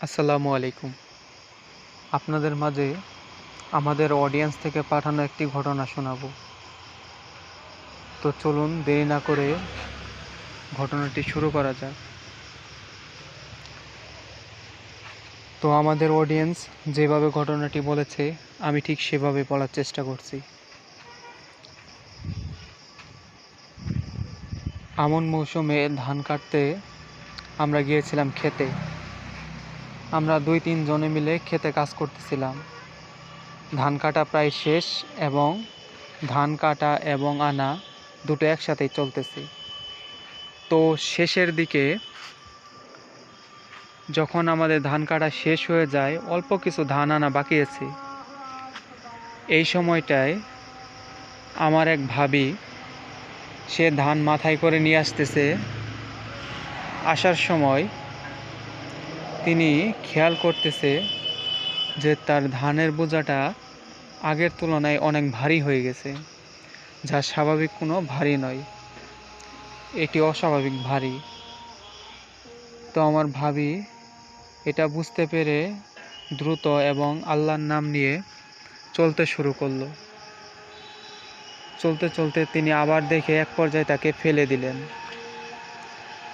আসসালামু আলাইকুম। আপনাদের মাঝে আমাদের অডিয়েন্স থেকে পাঠানো একটি ঘটনা শোনাবো। তো চলুন দেরি না করে ঘটনাটি শুরু করা যাক। তো আমাদের অডিয়েন্স যেভাবে ঘটনাটি বলেছে, আমি ঠিক সেভাবে বলার চেষ্টা করছি। আমন মৌসুমে ধান কাটতে আমরা গিয়েছিলাম খেতে। আমরা দুই তিন জনে মিলে খেতে কাজ করতেছিলাম। ধান কাটা প্রায় শেষ এবং ধান কাটা এবং আনা দুটো একসাথেই চলতেছে। তো শেষের দিকে যখন আমাদের ধান কাটা শেষ হয়ে যায়, অল্প কিছু ধান আনা বাকি আছে। এই সময়টায় আমার এক ভাবি সে ধান মাথায় করে নিয়ে আসতেছে। আসার সময় তিনি খেয়াল করতেছে যে তার ধানের বোঝাটা আগের তুলনায় অনেক ভারী হয়ে গেছে, যা স্বাভাবিক কোনো ভারী নয়। এটি অস্বাভাবিক ভারী। তো আমার ভাবি এটা বুঝতে পেরে দ্রুত এবং আল্লাহর নাম নিয়ে চলতে শুরু করল। চলতে চলতে তিনি আবার দেখে এক পর্যায়ে তাকে ফেলে দিলেন।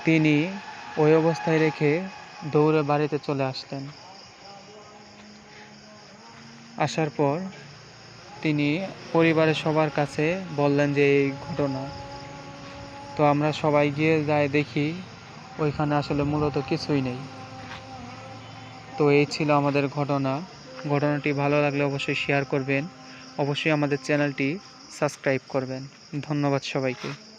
তিনি ওই অবস্থায় রেখে দৌড়ে বাড়িতে চলে আসলেন আসার পর তিনি পরিবারের সবার কাছে বললেন যে, এই ঘটনা। তো আমরা সবাই গিয়ে যাই দেখি, ওইখানে আসলে মূলত কিছুই নেই। তো এই ছিল আমাদের ঘটনা। ঘটনাটি ভালো লাগলে অবশ্যই শেয়ার করবেন। অবশ্যই আমাদের চ্যানেলটি সাবস্ক্রাইব করবেন। ধন্যবাদ সবাইকে।